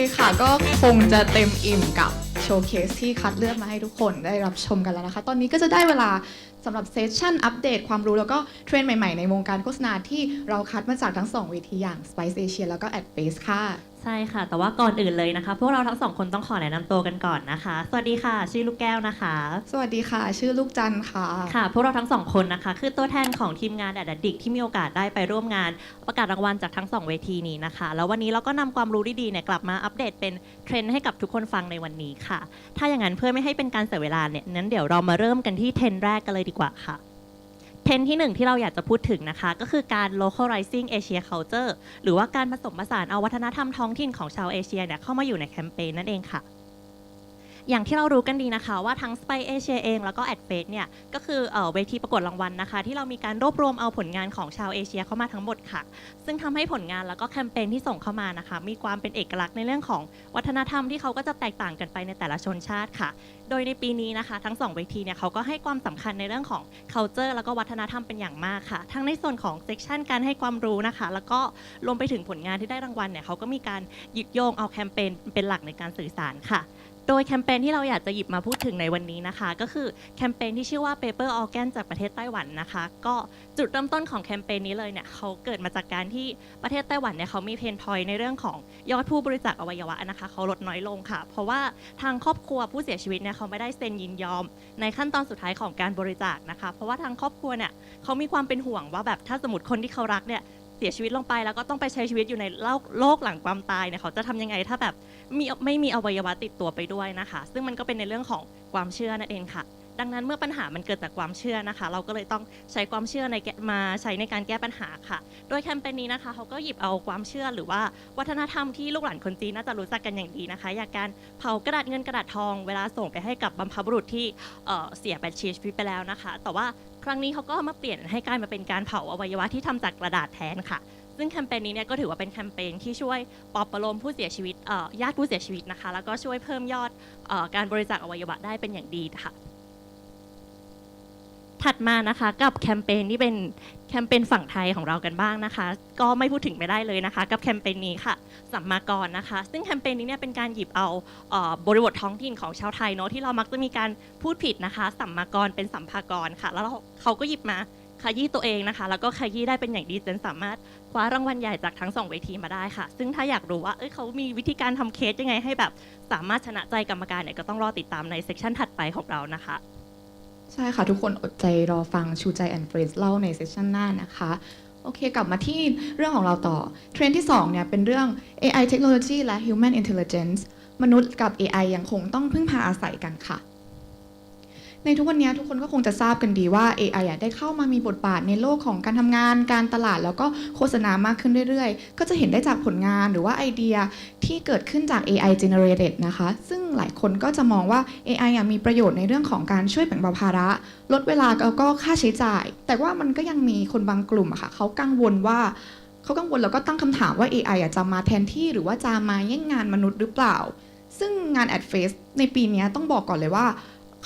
เคค่ะ ก็คงจะเต็มอิ่มกับโชว์เคสที่คัดเลือกมาให้ทุกคนได้รับชมกันแล้วนะคะ ตอนนี้ก็จะได้เวลาสำหรับเซสชั่นอัปเดตความรู้แล้วก็เทรนด์ใหม่ๆ ในวงการโฆษณาที่เราคัดมาจากทั้ง 2 เวทีอย่าง Spice Asia แล้วก็ a d b a s e ค่ะ ใช่ค่ะ แต่ว่าก่อนอื่นเลยนะคะ พวกเราทั้งสองคนต้องขอแนะนำตัวกันก่อนนะคะ สวัสดีค่ะ ชื่อลูกแก้วนะคะ สวัสดีค่ะ ชื่อลูกจันทร์ค่ะ ค่ะ พวกเราทั้งสองคนนะคะ คือตัวแทนของทีมงานแดดดิกที่มีโอกาสได้ไปร่วมงานประกาศรางวัลจากทั้งสองเวทีนี้นะคะ แล้ววันนี้เราก็นำความรู้ดีๆเนี่ยกลับมาอัปเดตเป็นเทรนด์ให้กับทุกคนฟังในวันนี้ค่ะ ถ้าอย่างนั้นเพื่อไม่ให้เป็นการเสียเวลาเนี่ยนั้นเดี๋ยวเรามาเริ่มกันที่เทรนด์แรกกันเลยดีกว่าค่ะ เทรนที่หนึ่งที่เราอยากจะพูดถึงนะคะ ก็คือการ localizing Asia culture หรือว่าการผสมผสานเอาวัฒนธรรมท้องถิ่นของชาวเอเชียเนี่ยเข้ามาอยู่ในแคมเปญนั่นเองค่ะ อย่างที่เรารู้กันดีนะคะว่าทั้ง Spy Asia เองแล้วก็ a d f a c e เนี่ยก็คือเออเวทีประกวดรางวัลนะคะ ที่เรามีการรวบรวมเอาผลงานของชาวเอเชียเข้ามาทั้งหมดค่ะ ซึ่งทำให้ผลงานแล้วก็แคมเปญที่ส่งเข้ามานะคะ มีความเป็นเอกลักษณ์ในเรื่องของวัฒนธรรมที่เขาก็จะแตกต่างกันไปในแต่ละชนชาติค่ะ โดยในปีนี้นะคะ ทั้งสองเวทีเนี่ยเขาก็ให้ความสำคัญในเรื่องของ culture แล้วก็วัฒนธรรมเป็นอย่างมากค่ะ ทั้งในส่วนของ section การให้ความรู้นะคะ แล้วก็รวมไปถึงผลงานที่ได้รางวัลเนี่ยเขาก็มีการหยิบโยงเอาแคมเปญเป็นหลักในการสื่อสารค่ะ โดยแคมเปญที่เราอยากจะหยิบมาพูดถึงในวันนี้นะคะ ก็คือแคมเปญที่ชื่อว่า Paper Organ จากประเทศไต้หวันนะคะ ก็จุดเริ่มต้นของแคมเปญนี้เลยเนี่ยเขาเกิดมาจากการที่ประเทศไต้หวันเนี่ยเขามีเพนพอยในเรื่องของยอดผู้บริจาคอวัยวะนะคะเขาลดน้อยลงค่ะ เพราะว่าทางครอบครัวผู้เสียชีวิตเนี่ยเขาไม่ได้เซ็นยินยอม ในขั้นตอนสุดท้ายของการบริจาคนะคะ เพราะว่าทางครอบครัวเนี่ยเขามีความเป็นห่วงว่าแบบถ้าสมมติคนที่เขารักเนี่ย เสียชีวิตลงไปแล้วก็ต้องไปใช้ชีวิตอยู่ในโลกหลังความตายเนี่ยเขาจะทำยังไงถ้าแบบมีไม่มีอวัยวะติดตัวไปด้วยนะคะ ซึ่งมันก็เป็นในเรื่องของความเชื่อนั่นเองค่ะ ดังนั้นเมื่อปัญหามันเกิดจากความเชื่อนะคะ เราก็เลยต้องใช้ความเชื่อในแกมาใช้ในการแก้ปัญหาค่ะ โดยแคมเปญนี้นะคะเขาก็หยิบเอาความเชื่อหรือว่าวัฒนธรรมที่ลูกหลานคนจีนน่าจะรู้จักกันอย่างดีนะคะ อย่างการเผากระดาษเงินกระดาษทองเวลาส่งไปให้กับบรรพบุรุษที่เสียไปชีวิตไปแล้วนะคะ แต่ว่าครั้งนี้เขาก็มาเปลี่ยนให้กลายมาเป็นการเผาอวัยวะที่ทำจากกระดาษแทนค่ะซึ่งแคมเปญนี้เนี่ยก็ถือว่าเป็นแคมเปญที่ช่วยปลอบประโลมผู้เสียชีวิตญาติผู้เสียชีวิตนะคะ แล้วก็ช่วยเพิ่มยอดอการบริจาคอวัยวะได้เป็นอย่างดีค่ะ ถัดมานะคะกับแคมเปญที่เป็นแคมเปญฝั่งไทยของเรากันบ้างนะคะ ก็ไม่พูดถึงไม่ได้เลยนะคะ กับแคมเปญนี้ค่ะสัมมากรนะคะ ซึ่งแคมเปญนี้เนี่ยเป็นการหยิบเอาบริบทท้องถิ่นของชาวไทยเนาะที่เรามักจะมีการพูดผิดนะคะ สัมมากรเป็นสัมภากรค่ะ แล้วเขาก็หยิบมาขยี้ตัวเองนะคะ แล้วก็ขยี้ได้เป็นอย่างดีจนสามารถคว้ารางวัลใหญ่จากทั้งสองเวทีมาได้ค่ะ ซึ่งถ้าอยากรู้ว่าเอ้ยเขามีวิธีการทำเคสยังไงให้แบบสามารถชนะใจกรรมการเนี่ยก็ต้องรอติดตามในเซสชันถัดไปของเรานะคะ ใช่ค่ะ ทุกคนอดใจรอฟังชูใจแอนเฟรสเล่าในเซสชันหน้านะคะ โอเคกลับมาที่เรื่องของเราต่อ เทรนด์ที่2เนี่ยเป็นเรื่อง AI Technology และ Human Intelligence มนุษย์กับ AI ยังคงต้องพึ่งพาอาศัยกันค่ะ ในทุกวันนี้ทุกคนก็คงจะทราบกันดีว่า AI อะได้เข้ามามีบทบาทในโลกของการทำงาน การตลาดแล้วก็โฆษณามากขึ้นเรื่อยๆ ก็จะเห็นได้จากผลงานหรือว่าไอเดียที่เกิดขึ้นจาก AI generated นะคะ ซึ่งหลายคนก็จะมองว่า AI อะมีประโยชน์ในเรื่องของการช่วยแบ่งเบาภาระ ลดเวลาแล้วก็ค่าใช้จ่าย แต่ว่ามันก็ยังมีคนบางกลุ่มอะค่ะเขากังวลว่าเขากังวลแล้วก็ตั้งคำถามว่า AI อะจะมาแทนที่หรือว่าจะมาแย่งงานมนุษย์หรือเปล่า ซึ่งงาน a d f a c e ในปีนี้ต้องบอกก่อนเลยว่า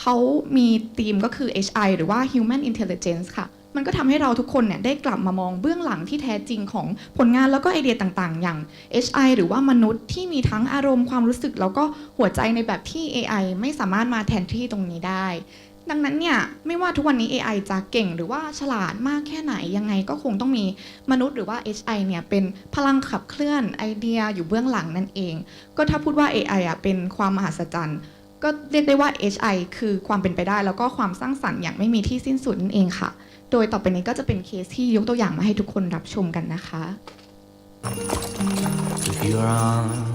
เขามีธีมก็คือ HI หรือว่า Human Intelligence ค่ะ มันก็ทำให้เราทุกคนเนี่ยได้กลับมามองเบื้องหลังที่แท้จริงของผลงานแล้วก็ไอเดียต่างๆ อย่าง HI หรือว่ามนุษย์ที่มีทั้งอารมณ์ความรู้สึก แล้วก็หัวใจในแบบที่ AI ไม่สามารถมาแทนที่ตรงนี้ได้ ดังนั้นเนี่ยไม่ว่าทุกวันนี้ AI จะเก่งหรือว่าฉลาดมากแค่ไหนยังไงก็คงต้องมีมนุษย์หรือว่า HI เนี่ยเป็นพลังขับเคลื่อนไอเดียอยู่เบื้องหลังนั่นเอง ก็ถ้าพูดว่า AI อะเป็นความมหัศจรรย์ ก็เรียกได้ว่า HI คือความเป็นไปได้ แล้วก็ความสร้างสรรค์อย่างไม่มีที่สิ้นสุดนั่นเองค่ะ โดยต่อไปนี้ก็จะเป็นเคสที่ยกตัวอย่างมาให้ทุกคนรับชมกันนะคะ If you're on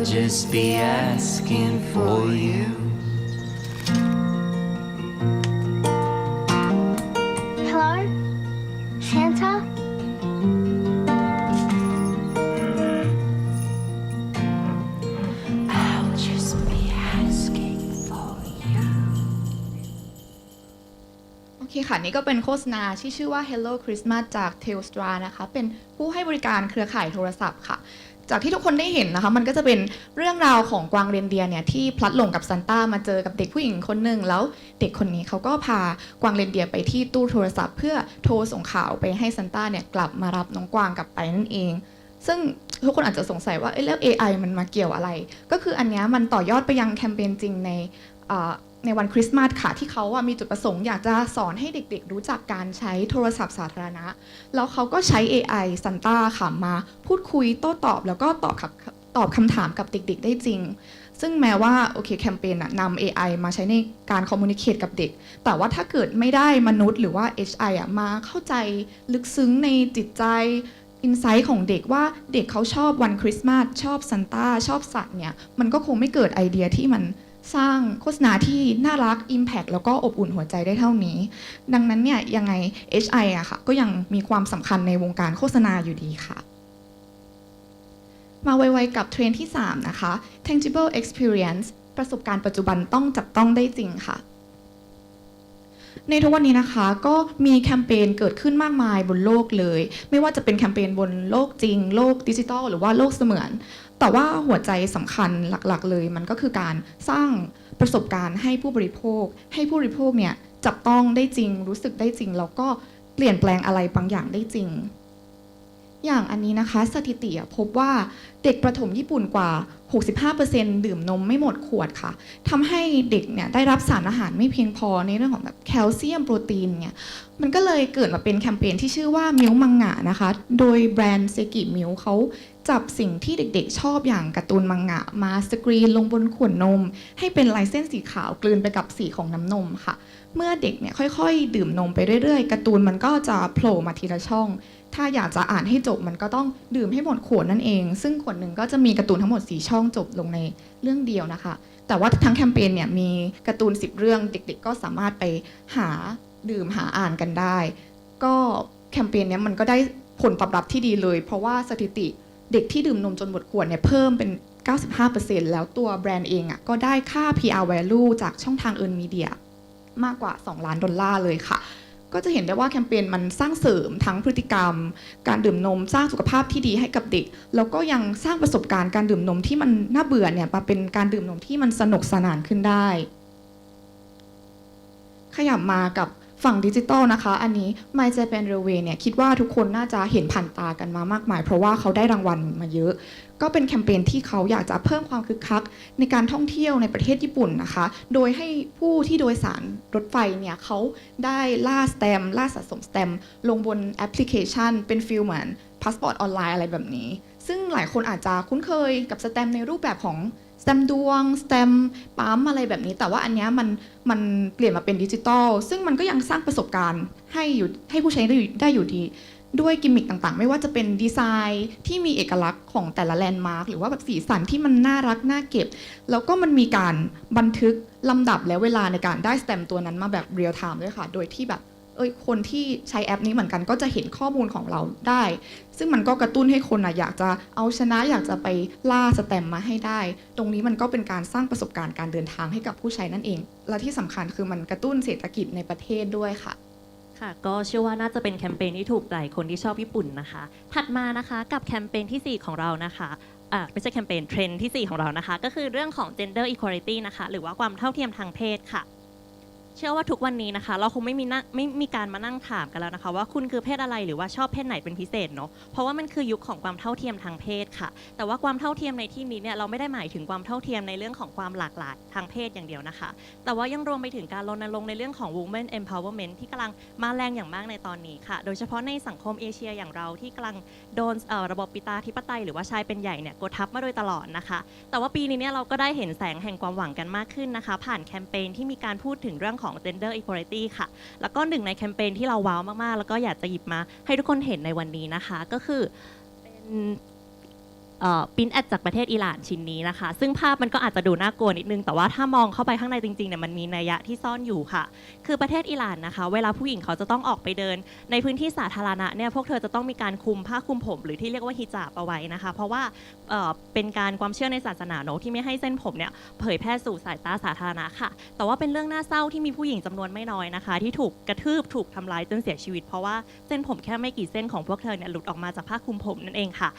I'll just be asking for you. Hello? Santa? I'll just be asking for you. โอเคค่ะ นี่ก็เป็นโฆษณาที่ชื่อว่า Hello Christmas จาก Telstra นะคะ เป็นผู้ให้บริการเครือข่ายโทรศัพท์ค่ะ จากที่ทุกคนได้เห็นนะคะมันก็จะเป็นเรื่องราวของกวางเรนเดียร์เนี่ยที่พลัดหลงกับซันต้ามาเจอกับเด็กผู้หญิงคนหนึ่งแล้วเด็กคนนี้เขาก็พากวางเรนเดียร์ไปที่ตู้โทรศัพท์ เพื่อโทรส่งข่าวไปให้ซันต้าเนี่ยกลับมารับน้องกวางกลับไปนั่นเอง ซึ่งทุกคนอาจจะสงสัยว่าเอ๊ะแล้ว AI มันมาเกี่ยวอะไร ก็คืออันนี้มันต่อยอดไปยังแคมเปญจริงใน ในวันคริสต์มาสค่ะที่เขาอะมีจุดประสงค์อยากจะสอนให้เด็กๆ รู้จักการใช้โทรศัพท์สาธารณะ แล้วเขาก็ใช้ AI ซันต้าค่ะมาพูดคุยโต้ตอบ แล้วก็ตอบคำตอบคำถามกับเด็กๆ ได้จริง ซึ่งแม้ว่าโอเคแคมเปญอะนำ AI มาใช้ในการคอมมูนิเคตกับเด็ก แต่ว่าถ้าเกิดไม่ได้มนุษย์หรือว่า HI อะมาเข้าใจลึกซึ้งในจิตใจอินไซต์ของเด็กว่าเด็กเขาชอบวันคริสต์มาสชอบซันต้าชอบสัตว์เนี่ยมันก็คงไม่เกิดไอเดียที่มัน สร้างโฆษณาที่น่ารัก Impact แล้วก็อบอุ่นหัวใจได้เท่านี้ ดังนั้นเนี่ยยังไง HI อะค่ะก็ยังมีความสำคัญในวงการโฆษณาอยู่ดีค่ะ มาไวๆกับเทรนที่ 3 นะคะ tangible experience ประสบการณ์ปัจจุบันต้องจับต้องได้จริงค่ะ ในทุกวันนี้นะคะก็มีแคมเปญเกิดขึ้นมากมายบนโลกเลย ไม่ว่าจะเป็นแคมเปญบนโลกจริง โลกดิจิทัลหรือว่าโลกเสมือน แต่ว่าหัวใจสำคัญหลักๆ เลย มันก็คือการสร้างประสบการณ์ให้ผู้บริโภค ให้ผู้บริโภคเนี่ยจับต้องได้จริง รู้สึกได้จริง แล้วก็เปลี่ยนแปลงอะไรบางอย่างได้จริง อย่างอันนี้นะคะ สถิติพบว่าเด็กประถมญี่ปุ่นกว่า 65%ดื่มนมไม่หมดขวดค่ะทำให้เด็กเนี่ยได้รับสารอาหารไม่เพียงพอในเรื่องของแบบแคลเซียมโปรตีนเนี่ยมันก็เลยเกิดมาเป็นแคมเปญที่ชื่อว่ามิวมังงะนะคะ โดยแบรนด์เซกิมิวเขา จับสิ่งที่เด็กๆ ชอบอย่างการ์ตูนมังงะมาสกรีนลงบนขวดนม ให้เป็นลายเส้นสีขาวกลืนไปกับสีของน้ำนมค่ะ เมื่อเด็กเนี่ยค่อยๆ ดื่มนมไปเรื่อยๆการ์ตูนมันก็จะโผล่มาทีละช่อง ถ้าอยากจะอ่านให้จบมันก็ต้องดื่มให้หมดขวดนั่นเอง ซึ่งขวดหนึ่งก็จะมีการ์ตูนทั้งหมด4ช่องจบลงในเรื่องเดียวนะคะ แต่ว่าทั้งแคมเปญเนี่ยมีการ์ตูน 10 เรื่องเด็ก ๆ ก็สามารถไปหาดื่มหาอ่านกันได้ ก็แคมเปญเนี้ยมันก็ได้ผลตอบรับที่ดีเลย เพราะว่าสถิติ เด็กที่ดื่มนมจนหมดขวดเนี่ยเพิ่มเป็น 95%แล้วตัวแบรนด์เองอะ่ะก็ได้ค่า PR value จากช่องทาง Earn Media มากกว่า 2 ล้านดอลลาร์เลยค่ะ ก็จะเห็นได้ว่าแคมเปญมันสร้างเสริมทั้งพฤติกรรม การดื่มนมสร้างสุขภาพที่ดีให้กับเด็ก แล้วก็ยังสร้างประสบการณ์การดื่มนมที่มันน่าเบื่อเนี่ยมาเป็นการดื่มนมที่มันสนุกสนานขึ้นได้ ขยับมากับ ฝั่งดิจิตอลนะคะ อันนี้ My Japan Railway เนี่ยคิดว่าทุกคนน่าจะเห็นผ่านตากันมามากมาย เพราะว่าเขาได้รางวัลมาเยอะ ก็เป็นแคมเปญที่เขาอยากจะเพิ่มความคึกคัก ในการท่องเที่ยวในประเทศญี่ปุ่นนะคะ โดยให้ผู้ที่โดยสารรถไฟเนี่ยเขาได้ล่าสแตมล่าสะสมสแตมลงบนแอปพลิเคชัน เป็นฟิลเหมือนพาสปอร์ตออนไลน์อะไรแบบนี้ ซึ่งหลายคนอาจจะคุ้นเคยกับสแตมในรูปแบบของ สแตมดวงสแตมปั๊มอะไรแบบนี้ แต่ว่าอันเนี้ยมันมันเปลี่ยนมาเป็นดิจิตอลซึ่งมันก็ยังสร้างประสบการณ์ให้อยู่ให้ผู้ใช้ได้อยู่ได้อยู่ดีด้วยกิมมิคต่างๆ ไม่ว่าจะเป็นดีไซน์ที่มีเอกลักษณ์ของแต่ละแลนด์มาร์คหรือว่าแบบสีสันที่มันน่ารัก น่าเก็บ แล้วก็มันมีการบันทึกลำดับและเวลาในการได้สแตมป์ตัวนั้นมาแบบเรียลไทม์ด้วยค่ะ โดยที่แบบ เอ้ยคนที่ใช้แอปนี้เหมือนกันก็จะเห็นข้อมูลของเราได้ ซึ่งมันก็กระตุ้นให้คนอะอยากจะเอาชนะอยากจะไปล่าสแตมมาให้ได้ ตรงนี้มันก็เป็นการสร้างประสบการณ์การเดินทางให้กับผู้ใช้นั่นเอง และที่สำคัญคือมันกระตุ้นเศรษฐกิจในประเทศด้วยค่ะค่ะก็เชื่อว่าน่าจะเป็นแคมเปญที่ถูกใจคนที่ชอบญี่ปุ่นนะคะ ถัดมานะคะกับแคมเปญทีสี่4 ของเรานะคะอ่าไม่ใช่แคมเปญเทรนด์ที่ 4 ของเรานะคะ ก็คือเรื่องของ gender equality นะคะ หรือว่าความเท่าเทียมทางเพศค่ะ เชื่อว่าทุกวันนี้นะคะ เราคงไม่มีนั่งไม่มีการมานั่งถามกันแล้วนะคะ ว่าคุณคือเพศอะไรหรือว่าชอบเพศไหนเป็นพิเศษเนาะเพราะว่ามันคือยุคของความเท่าเทียมทางเพศค่ะ แต่ว่าความเท่าเทียมในที่นี้เนี่ยเราไม่ได้หมายถึงความเท่าเทียมในเรื่องของความหลากหลายทางเพศอย่างเดียวนะคะ แต่ว่ายังรวมไปถึงการรณรงค์ในเรื่องของ women empowerment ที่กำลังมาแรงอย่างมากในตอนนี้ค่ะ โดยเฉพาะในสังคมเอเชียอย่างเราที่กำลังโดนระบบปิตาธิปไตยหรือว่าชายเป็นใหญ่เนี่ยกดทับมาโดยตลอดนะคะ แต่ว่าปีนี้เนี่ยเราก็ได้เห็นแสงแห่งความหวังกันมากขึ้นนะคะ ผ่านแคมเปญที่มีการพูดถึงเรื่องของของ gender equality ค่ะ แล้วก็หนึ่งในแคมเปญที่เราว้าวมากๆ แล้วก็อยากจะหยิบมาให้ทุกคนเห็นในวันนี้นะคะ ก็คือเป็น ปิ้นแอดจากประเทศอิหร่านชิ้นนี้นะคะ ซึ่งภาพมันก็อาจจะดูน่ากลัวนิดนึง แต่ว่าถ้ามองเข้าไปข้างในจริงๆเนี่ยมันมีนัยยะที่ซ่อนอยู่ค่ะ คือประเทศอิหร่านนะคะ เวลาผู้หญิงเขาจะต้องออกไปเดิน ในพื้นที่สาธารณะเนี่ยพวกเธอจะต้องมีการคลุมผ้าคลุมผม หรือที่เรียกว่าฮิญาบเอาไว้นะคะ เพราะว่าเเป็นการความเชื่อในศาสนาเนอะที่ไม่ให้เส้นผมเนี่ยเผยแพร่สู่สายตาสาธารณะค่ะ แต่ว่าเป็นเรื่องน่าเศร้าที่มีผู้หญิงจำนวนไม่น้อยนะคะ ที่ถูกกระทืบถูกทำร้ายจนเสียชีวิต เพราะว่าเส้นผมแค่ไม่กี่เส้นของพวกเธอเนี่ยหลุดออกมาจากผ้าคลุมผมนั่นเองค่ะ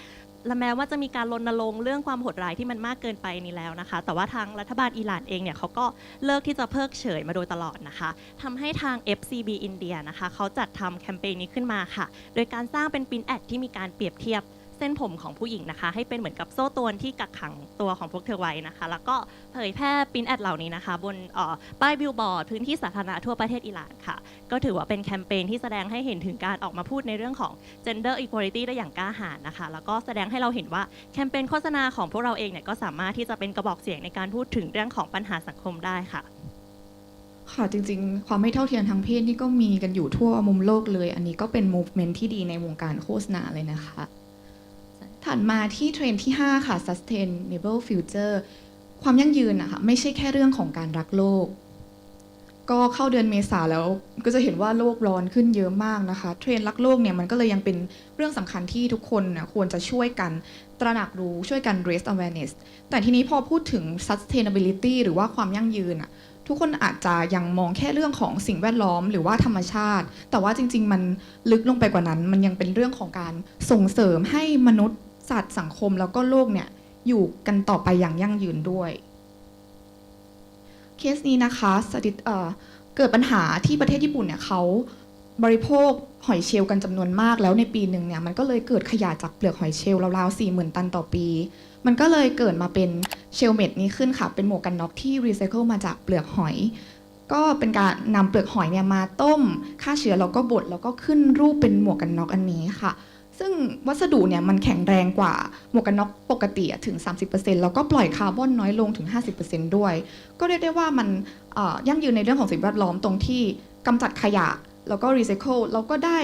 และแม้ว่าจะมีการรณรงค์เรื่องความโหดร้ายที่มันมากเกินไปนี้แล้วนะคะ แต่ว่าทางรัฐบาลอิหร่านเองเนี่ยเขาก็เลิกที่จะเพิกเฉยมาโดยตลอดนะคะทำให้ทาง FCB อินเดียนะคะเขาจัดทำแคมเปญนี้ขึ้นมาค่ะ โดยการสร้างเป็นปินแอดที่มีการเปรียบเทียบ ส้นผมของผู้หญิงนะคะ ให้เป็นเหมือนกับโซ่ตรวนที่กักขังตัวของพวกเธอไว้นะคะ แล้วก็เผยแพร่ปรินแอดเหล่านี้นะคะ บนป้ายบิลบอร์ดพื้นที่สาธารณะทั่วประเทศอิหร่านค่ะ ก็ถือว่าเป็นแคมเปญที่แสดงให้เห็นถึงการออกมาพูดในเรื่องของ gender equality ได้อย่างกล้าหาญนะคะ แล้วก็แสดงให้เราเห็นว่าแคมเปญโฆษณาของพวกเราเองเนี่ยก็สามารถที่จะเป็นกระบอกเสียงในการพูดถึงเรื่องของปัญหาสังคมได้ค่ะค่ะจริงๆ ความไม่เท่าเทียมทางเพศนี่ก็มีกันอยู่ทั่วมุมโลกเลย อันนี้ก็เป็น movement ที่ดีในวงการโฆษณาเลยนะคะ ถัดมาที่เทรนที่ 5 ค่ะ sustainable future ความยั่งยืนนะคะไม่ใช่แค่เรื่องของการรักโลก ก็เข้าเดือนเมษาแล้วก็จะเห็นว่าโลกร้อนขึ้นเยอะมากนะคะ เทรนรักโลกเนี่ยมันก็เลยยังเป็นเรื่องสำคัญที่ทุกคนนะควรจะช่วยกันตระหนักรู้ช่วยกัน raise awareness แต่ทีนี้พอพูดถึง sustainability หรือว่าความยั่งยืนอะทุกคนอาจจะยังมองแค่เรื่องของสิ่งแวดล้อมหรือว่าธรรมชาติ แต่ว่าจริง ๆ มันลึกลงไปกว่านั้น มันยังเป็นเรื่องของการส่งเสริมให้มนุษย์ สัตว์สังคมแล้วก็โลกเนี่ยอยู่กันต่อไปอย่างยั่งยืนด้วย เคสนี้นะคะสถิตเอ่อเกิดปัญหาที่ประเทศญี่ปุ่นเนี่ยเขาบริโภคหอยเชลล์กันจำนวนมากแล้วในปีหนึ่งเนี่ยมันก็เลยเกิดขยะจากเปลือกหอยเชลล์ราวๆ4 0,000 ตันต่อปี มันก็เลยเกิดมาเป็นเชลเมดนี้ขึ้นค่ะ เป็นหมวกกันน็อกที่รีไซเคิลมาจากเปลือกหอย ก็เป็นการนำเปลือกหอยเนี่ยมาต้มฆ่าเชื้อแล้วก็บดแล้วก็ขึ้นรูปเป็นหมวกกันน็อกอันนี้ค่ะ ซึ่งวัสดุเนี่ยมันแข็งแรงกว่าหมวกกันน็อกปกติอะถึง 30%แล้วก็ปล่อยคาร์บอนน้อยลงถึง 50%ด้วย ก็เรียกได้ว่ามันยั่งยืนในเรื่องของสิ่งแวดล้อมตรงที่กำจัดขยะ แล้วก็รีไซเคิลแล้วก็ได้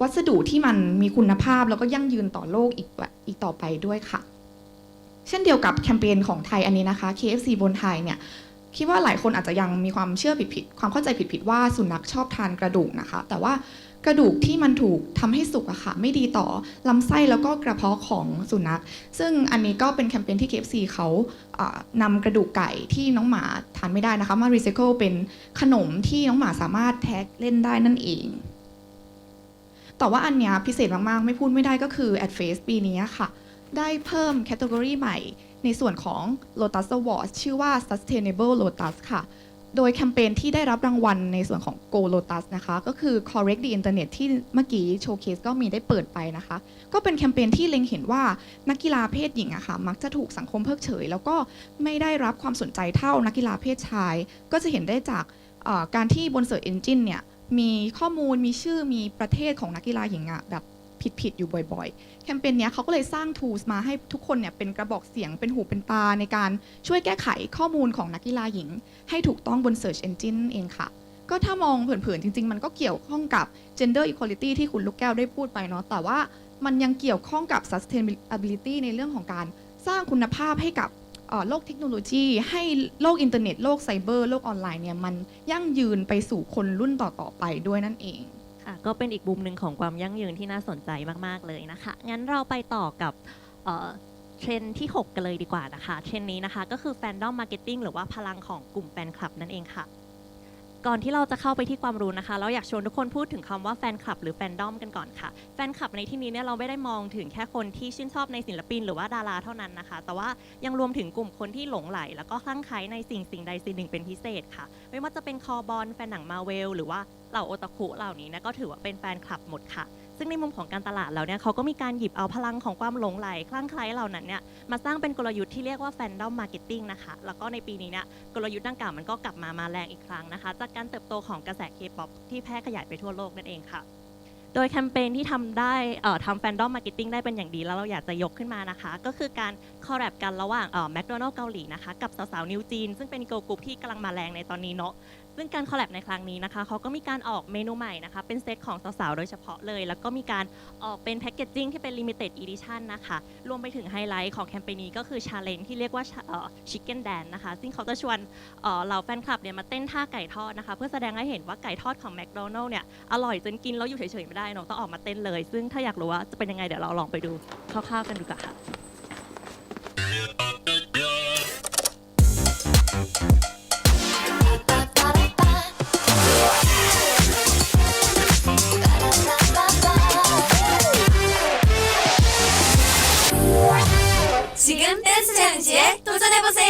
วัสดุที่มันมีคุณภาพแล้วก็ยั่งยืนต่อโลกอีกอีกต่อไปด้วยค่ะ เช่นเดียวกับแคมเปญของไทยอันนี้นะคะ KFC บนไทยเนี่ยคิดว่าหลายคนอาจจะยังมีความเชื่อผิดๆ ความเข้าใจผิดๆ ว่าสุนัขชอบทานกระดูกนะคะ แต่ว่า กระดูกที่มันถูกทำให้สุกอะค่ะ ไม่ดีต่อลำไส้แล้วก็กระเพาะของสุนัข ซึ่งอันนี้ก็เป็นแคมเปญที่ KFC เขาเอ่อนำกระดูกไก่ที่น้องหมาทานไม่ได้นะคะ มารีไซเคิลเป็นขนมที่น้องหมาสามารถแท็กเล่นได้นั่นเองแต่ว่าอันเนี้ยพิเศษมาก ๆ ไม่พูดไม่ได้ก็คือ Ad Face ปีนี้ค่ะ ได้เพิ่มแคตตากรีใหม่ในส่วนของ Lotus Awards ชื่อว่า Sustainable Lotus ค่ะ โดยแคมเปญที่ได้รับรางวัลในส่วนของ Go Lotus นะคะ ก็คือ Correct the Internet ที่เมื่อกี้โชว์เคสก็มีได้เปิดไปนะคะ ก็เป็นแคมเปญที่เล็งเห็นว่านักกีฬาเพศหญิงอะค่ะมักจะถูกสังคมเพิกเฉย แล้วก็ไม่ได้รับความสนใจเท่านักกีฬาเพศชาย ก็จะเห็นได้จากการที่บน Search Engine เนี่ยมีข้อมูลมีชื่อมีประเทศของนักกีฬาหญิงอะแบบ ผิดๆอยู่บ่อยๆ แคมเปญเนี้ยเขาก็เลยสร้าง tools มาให้ทุกคนเนี่ยเป็นกระบอกเสียงเป็นหูเป็นตาในการช่วยแก้ไขข้อมูลของนักกีฬาหญิง ให้ถูกต้องบน Search Engine นั่นเองค่ะ ก็ถ้ามองเผินๆ จริง ๆ มันก็เกี่ยวข้องกับ gender equality ที่คุณลูกแก้วได้พูดไปเนาะแต่ว่ามันยังเกี่ยวข้องกับ sustainability ในเรื่องของการสร้างคุณภาพให้กับโลกเทคโนโลยี ให้โลกอินเทอร์เน็ต โลกไซเบอร์ โลกออนไลน์เนี่ยมันยั่งยืนไปสู่คนรุ่นต่อ ๆ ไปด้วยนั่นเอง ก็เป็นอีกมุมหนึ่งของความยั่งยืนที่น่าสนใจมาก ๆ เลยนะคะ งั้นเราไปต่อกับเทรนที่ 6 กันเลยดีกว่านะคะเทรนนี้นะคะก็คือแฟนดอมมาร์เก็ตติ้งหรือว่าพลังของกลุ่มแฟนคลับนั่นเองค่ะ ก่อนที่เราจะเข้าไปที่ความรู้นะคะ เราอยากชวนทุกคนพูดถึงคำว่าแฟนคลับหรือแฟนดอมกันก่อนค่ะ แฟนคลับในที่นี้เนี่ยเราไม่ได้มองถึงแค่คนที่ชื่นชอบในศิลปินหรือว่าดาราเท่านั้นนะคะ แต่ว่ายังรวมถึงกลุ่มคนที่หลงใหล แล้วก็คลั่งไคล้ในสิ่งสิ่งใดสิ่งหนึ่งเป็นพิเศษค่ะ ไม่ว่าจะเป็นคอบอลแฟนหนังมาเวลหรือว่า เหล่าโอตาคุเหล่านี้นะก็ถือว่าเป็นแฟนคลับหมดค่ะ ซึ่งในมุมของการตลาดแล้วเนี่ยเขาก็มีการหยิบเอาพลังของความหลงใหลคลั่งไคล้เหล่านั้นเนี่ยมาสร้างเป็นกลยุทธ์ที่เรียกว่าแฟนดอมมาร์เก็ตติ้งนะคะ แล้วก็ในปีนี้เนี่ยกลยุทธ์ดังกล่าวมันก็กลับมามาแรงอีกครั้งนะคะ จากการเติบโตของกระแสเคป๊อปที่แพร่ขยายไปทั่วโลกนั่นเองค่ะโดยแคมเปญที่ทำได้ทำแฟนดอมมาร์เก็ตติ้งได้เป็นอย่างดีแล้วเราอยากจะยกขึ้นมานะคะ ก็คือการคอลแลบกันระหว่างแมคโดนัลล์เกาหลีนะคะ กับสาวๆนิวจีน ซึ่งเป็นเกิร์ลกรุ๊ปที่กำลังมาแรงในตอนนี้เนาะ ซึ่งการคอลแลบในครั้งนี้นะคะเขาก็มีการออกเมนูใหม่นะคะ เป็นเซตของสาวๆ โดยเฉพาะเลย แล้วก็มีการออกเป็นแพ c เกจจิ้งที่เป็น Limited Edition นะคะ รวมไปถึงไฮไลท์ของแคมเปญนี้ก็คือชาเลนจ์ที่เรียกว่าชิคเก้นแดนนะคะ ซึ่งเขาจะชวนเหล่าแฟนคลับเนี่ยมาเต้นท่าไก่ทอดนะคะ เพื่อแสดงให้เห็นว่าไก่ทอดของแมคโดนัลล์เนี่ยอร่อยจนกินแล้วอยู่เฉยๆไม่ได้เนอะต้องออกมาเต้นเลย ซึ่งถ้าอยากรู้ว่าจะเป็นยังไงเดี๋ยวเราลองไปดูคร่าวๆกันดูกันค่ะ 姐，多做点不是？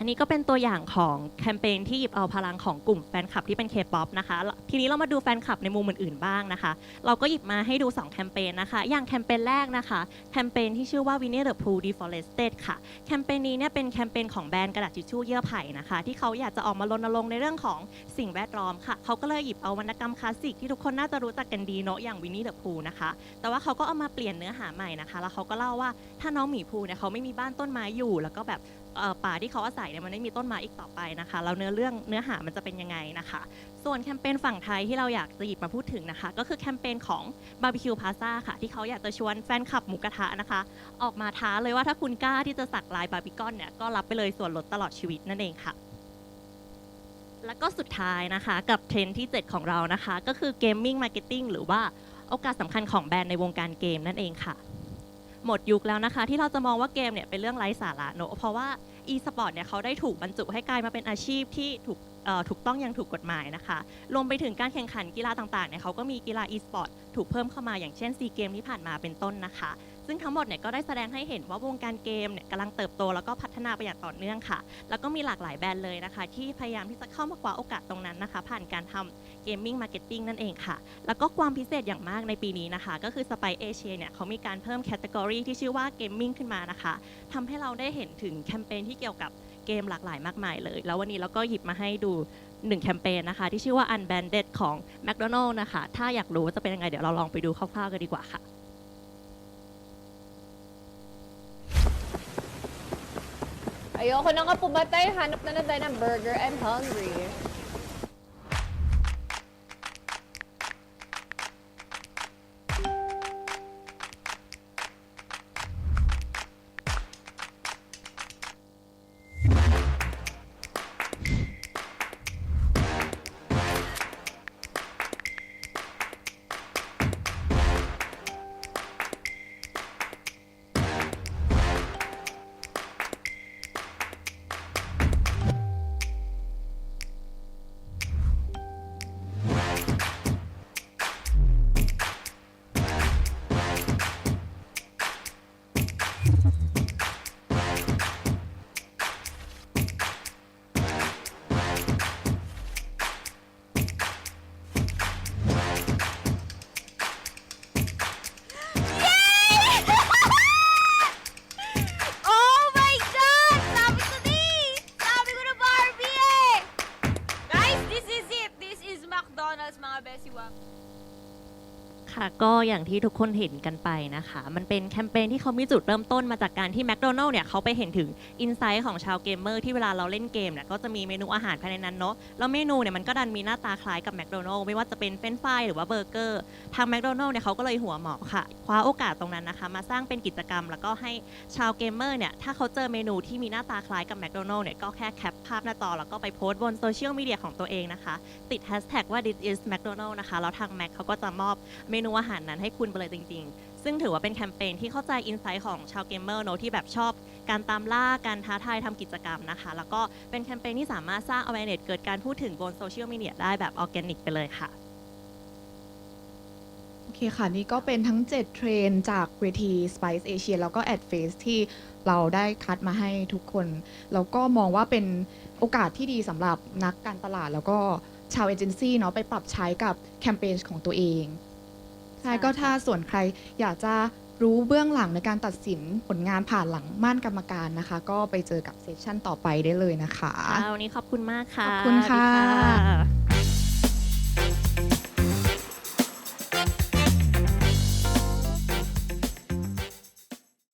อันนี้ก็เป็นตัวอย่างของแคมเปญที่หยิบเอาพลังของกลุ่มแฟนคลับที่เป็น K-POP นะคะ ทีนี้เรามาดูแฟนคลับในมุมอื่นๆบ้างนะคะ เราก็หยิบมาให้ดู 2 แคมเปญนะคะ อย่างแคมเปญแรกนะคะ แคมเปญที่ชื่อว่า Winnie the Pooh Deforested ค่ะ แคมเปญนี้เนี่ยเป็นแคมเปญของแบรนด์กระดาษทิชชู่เยื่อไผ่นะคะ ที่เขาอยากจะออกมารณรงค์ในเรื่องของสิ่งแวดล้อมค่ะ เขาก็เลยหยิบเอาวรรณกรรมคลาสสิกที่ทุกคนน่าจะรู้จักกันดีเนาะ อย่าง Winnie the Pooh นะคะ แต่ว่าเขาก็เอามาเปลี่ยนเนื้อหาใหม่นะคะ แล้วเขาก็เล่าว่าถ้าน้องหมีภูเนี่ยเขาไม่มีบ้านต้นไม้อยู่ แล้วก็แบบ ป่าที่เขาอาศัยเนี่ยมันไม่มีต้นไม้อีกต่อไปนะคะแล้วเนื้อเรื่องเนื้อหามันจะเป็นยังไงนะคะ ส่วนแคมเปญฝั่งไทยที่เราอยากจะหยิบมาพูดถึงนะคะ ก็คือแคมเปญของบาร์บีคิวพาซาค่ะ ที่เขาอยากจะชวนแฟนคลับหมูกระทะนะคะ ออกมาท้าเลยว่าถ้าคุณกล้าที่จะสักลายบาร์บีคอนเนี่ยก็รับไปเลยส่วนลดตลอดชีวิตนั่นเองค่ะแล้วก็สุดท้ายนะคะกับเทรนด์ที่ 7 ของเรานะคะ ก็คือเกมมิ่งมาร์เก็ตติ้งหรือว่าโอกาสสำคัญของแบรนด์ในวงการเกมนั่นเองค่ะ หมดยุคแล้วนะคะ ที่เราจะมองว่าเกมเนี่ยเป็นเรื่องไร้สาระเนอะเพราะว่า e-sport เนี่ยเขาได้ถูกบรรจุให้กลายมาเป็นอาชีพที่ถูกถูกต้องอย่างถูกกฎหมายนะคะรวมไปถึงการแข่งขันกีฬาต่างๆเนี่ยเขาก็มีกีฬา e-sport ถูกเพิ่มเข้ามาอย่างเช่นซีเกมที่ผ่านมาเป็นต้นนะคะ ซึ่งทั้งหมดเนี่ยก็ได้แสดงให้เห็นว่าวงการเกมเนี่ยกำลังเติบโตแล้วก็พัฒนาไปอย่างต่อเนื่องค่ะ แล้วก็มีหลากหลายแบรนด์เลยนะคะ ที่พยายามที่จะเข้ามาคว้าโอกาสตรงนั้นนะคะ ผ่านการทำเกมมิ่งมาร์เก็ตติ้งนั่นเองค่ะ แล้วก็ความพิเศษอย่างมากในปีนี้นะคะ ก็คือสไปเอเชียเนี่ยเขามีการเพิ่มแคตตากรีที่ชื่อว่าเกมมิ่งขึ้นมานะคะทำให้เราได้เห็นถึงแคมเปญที่เกี่ยวกับเกมหลากหลายมากมายเลย แล้ววันนี้เราก็หยิบมาให้ดูหนึ่งแคมเปญนะคะ ที่ชื่อว่า Unbanded ของ McDonald นะคะ ถ้าอยากรู้ว่าจะเป็นยังไง เดี๋ยวเราลองไปดูคร่าวๆกันดีกว่าค่ะ Ayoko na nga pumatay. Hanap na na tayo ng burger. I'm hungry. อย่างที่ทุกคนเห็นกันไปนะคะ มันเป็นแคมเปญที่เขามีจุดเริ่มต้นมาจากการที่แมคโดนัลล์เนี่ยเขาไปเห็นถึงอินไซต์ของชาวเกมเมอร์ที่เวลาเราเล่นเกมเนี่ยก็จะมีเมนูอาหารภายในนั้นเนาะแล้วเมนูเนี่ยมันก็ดันมีหน้าตาคล้ายกับแมคโดนัลล์ไม่ว่าจะเป็นเฟรนฟรายหรือว่าเบอร์เกอร์ทางแมคโดนัลล์เนี่ยเขาก็เลยหัวหมอค่ะคว้าโอกาสตรงนั้นนะคะ มาสร้างเป็นกิจกรรม แล้วก็ให้ชาวเกมเมอร์เนี่ยถ้าเขาเจอเมนูที่มีหน้าตาคล้ายกับแมคโดนัลล์เนี่ยก็แค่แคปภาพหน้าจอแล้วก็ไปโพสต์บนโซเชียลมีเดียของตัวเองนะคะติดแฮชแท็กว่า this is McDonald นะคะแล้วทางแม็กเขาก็จะมอบเมนูอาหารนั้นให้คุณไปเลยจริง ๆ ซึ่งถือว่าเป็นแคมเปญที่เข้าใจอินไซต์ของชาวเกมเมอร์เนอะที่แบบชอบการตามล่า การท้าทายทำกิจกรรมนะคะ แล้วก็เป็นแคมเปญที่สามารถสร้าง awareness เกิดการพูดถึงบนโซเชียลมีเดียได้แบบออร์แกนิกไปเลยค่ะ โอเคค่ะ นี่ก็เป็นทั้ง 7 เทรนจากเวที Spice Asia แล้วก็ Ad Face ที่เราได้คัดมาให้ทุกคน แล้วก็มองว่าเป็นโอกาสที่ดีสำหรับนักการตลาด แล้วก็ชาวเอเจนซี่เนาะไปปรับใช้กับแคมเปญของตัวเอง ใช่ก็ถ้าส่วนใครอยากจะรู้เบื้องหลังในการตัดสินผลงานผ่านหลังม่านกรรมการนะคะ ก็ไปเจอกับเซสชั่นต่อไปได้เลยนะคะ ค่ะวันนี้ขอบคุณมากค่ะขอบคุณค่ะ สวัสดี